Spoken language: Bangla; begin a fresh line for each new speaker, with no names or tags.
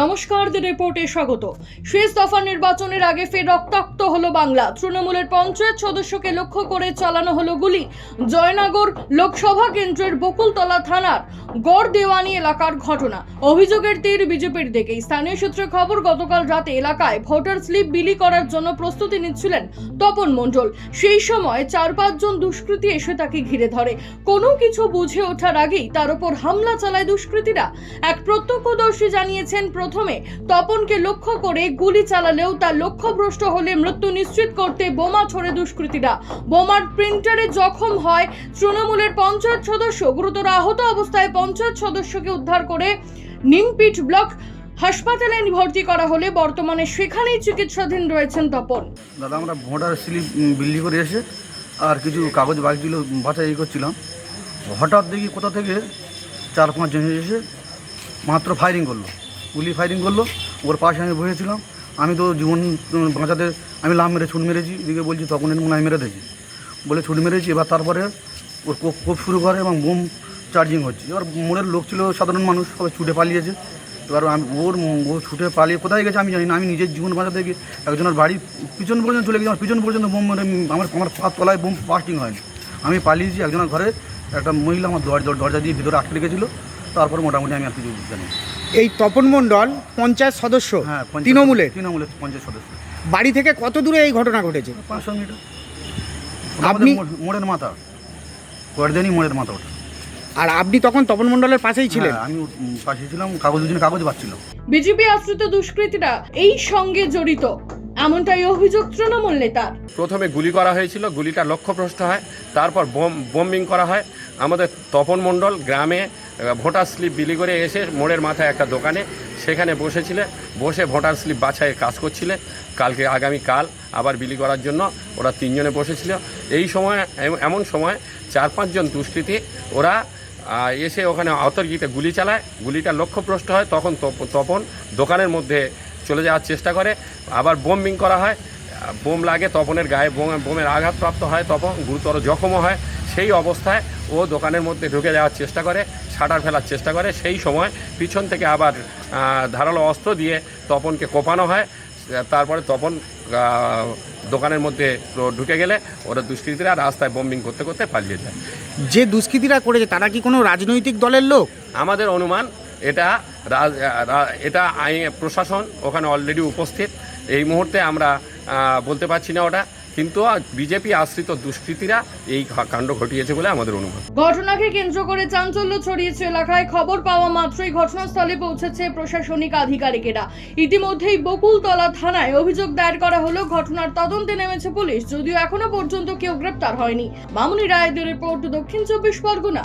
নমস্কার দি রিপোর্টে স্বাগত। শেষ দফা নির্বাচনের আগে ফের রক্তাক্ত হলো বাংলা। তৃণমূলের পঞ্চায়েত সদস্যকে লক্ষ্য করে চালানো হলো গুলি। জয়নগর লোকসভা কেন্দ্রের বকুলতলা থানার গড় দেওয়ানি এলাকার ঘটনা। অভিযোগের তীর বিজেপির দিকে স্থানীয় সূত্রে খবর, গতকাল রাতে এলাকায় ভোটার স্লিপ বিলি করার জন্য প্রস্তুতি নিচ্ছিলেন তপন মণ্ডল। সেই সময় চার পাঁচজন দুষ্কৃতী এসে তাকে ঘিরে ধরে। কোনো কিছু বুঝে ওঠার আগেই তার উপর হামলা চালায় দুষ্কৃতীরা। এক প্রত্যক্ষদর্শী জানিয়েছেন প্রথমে তপনকে লক্ষ্য করে গুলি চালালেও তার লক্ষ্যভ্রষ্ট হলে মৃত্যু নিশ্চিত করতে বোমা ছোড়ে দুষ্কৃতীরা। বোমার প্রিন্টারে জখম হয় তৃণমূলের পঞ্চায়েত সদস্য। গুরুতর আহত অবস্থায় পঞ্চায়েত সদস্যকে উদ্ধার করে নিমপিট ব্লক হাসপাতালে ভর্তি করা হলে বর্তমানে সেখানেই চিকিৎসাধীন রয়েছেন তপন।
দাদা আমরা ভোটার স্লিপ উম, বিলি করে এসে আর কিছু কাগজ বাকি ছিল বাছাই করছিলাম। হঠাৎ দেখি কোথা থেকে চার পাঁচ জন এসে মাত্র ফায়ারিং করল। গুলি ফায়ারিং করল, ওর পাশে আমি বসেছিলাম। আমি তো জীবন বাঁচাতে, আমি লাভ মেরে ছুট মেরেছি। এদিকে বলছি, তখন এর মনে হয় মেরে দিয়েছি বলে ছুট মেরেছি, এবার তারপরে ওর কোপ কোপ শুরু করে এবং বোম চার্জিং হচ্ছে। এবার মোড়ের লোক ছিল সাধারণ মানুষ, সবাই ছুটে পালিয়েছে। এবার আমি, ওর, ও ছুটে পালিয়ে কোথায় গেছে আমি জানি না। আমি নিজের জীবন বাঁচাতে গিয়ে একজনের বাড়ি পিছন পর্যন্ত চলে গেছি। আমার পিছন পর্যন্ত বোম মেরে, আমার আমার পা তলায় বোম বাস্টিং হয়নি। আমি পালিয়েছি একজনের ঘরে, একটা মহিলা আমার দরজা দরজা দিয়ে ভিতরে আটকে রেখেছিলো। তারপর মোটামুটি আমি আর কিছু জানি।
এই তপন মণ্ডল পঞ্চায়েত সদস্য
হ্যাঁ পঞ্চায়েত-
তৃণমূলের?
তৃণমূলের পঞ্চায়েত সদস্য।
বাড়ি থেকে কত দূরে এই ঘটনা ঘটেছে?
পাঁচশো মিটার।
আপনি-
আপনি মোড়ের মাথা। কয়েকদিনই মোড়ের মাথা ওটা।
আর আপনি তখন তপন মণ্ডলের পাশেই ছিলেন?
হ্যাঁ, আমি উম, পাশে ছিলাম কাগজ দুজনে কাগজ পাচ্ছিল
বিজেপি আশ্রিত দুষ্কৃতীরা এই সঙ্গে জড়িত। এমনটাই অভিযোগ তৃণমূল নেতার।
প্রথমে গুলি করা হয়েছিল গুলিটা লক্ষ্যভ্রষ্ট হয় তারপর বোম বোম্বিং করা হয়। আমাদের তপন মণ্ডল গ্রামে ভোটার স্লিপ বিলি করে এসে মোড়ের মাথায় একটা দোকানে সেখানে বসেছিলে, বসে ভোটার স্লিপ বাছাইয়ের কাজ করছিলে। কালকে আগামী কাল আবার বিলি করার জন্য ওরা তিনজনে বসেছিল। এই সময় এম- এমন সময় চার পাঁচজন দুষ্কৃতী ওরা এসে ওখানে অতর্কিতে গুলি চালায়। গুলিটা লক্ষ্যভ্রষ্ট হয়, তখন তপ- তপন দোকানের মধ্যে চলে যাওয়ার চেষ্টা করে। আবার বোম্বিং করা হয়। বোম লাগে, তপনের গায়ে বোম, বোমের আঘাতপ্রাপ্ত হয় তপন, গুরুতর জখমও হয়। সেই অবস্থায় ও দোকানের মধ্যে ঢুকে যাওয়ার চেষ্টা করে শাটার ফেলার চেষ্টা করে। সেই সময় পিছন থেকে আবার ধারালো অস্ত্র দিয়ে তপনকে কোপানো হয়। তারপরে তপন দোকানের মধ্যে ঢুকে গেলে ওরা দুষ্কৃতীরা রাস্তায় বম্বিং করতে করতে পালিয়ে যায়।
যে দুষ্কৃতীরা করেছে তারা কি কোনো রাজনৈতিক দলের লোক?
আমাদের অনুমান এটা এটা আইন প্রশাসন ওখানে অলরেডি উপস্থিত। এই মুহূর্তে আমরা বলতে পারছি না ওটা। কিন্তু বিজেপি আশ্রিত দুষ্কৃতীরা এই কাণ্ড ঘটিয়েছে বলে আমাদের অনুমান
ঘটনাকে কেন্দ্র করে চাঞ্চল্য ছড়িয়েছে এলাকায়। খবর পাওয়া মাত্রই ঘটনাস্থলে পৌঁছেছে প্রশাসনিক আধিকারিকেরা। ইতিমধ্যেই বকুলতলা থানায় অভিযোগ দায়ের করা হলো, ঘটনার তদন্তে নেমেছে পুলিশ। যদিও এখনও পর্যন্ত কেউ গ্রেপ্তার হয়নি। মামুনি রায়দের রিপোর্ট দক্ষিণ চব্বিশ পরগনা।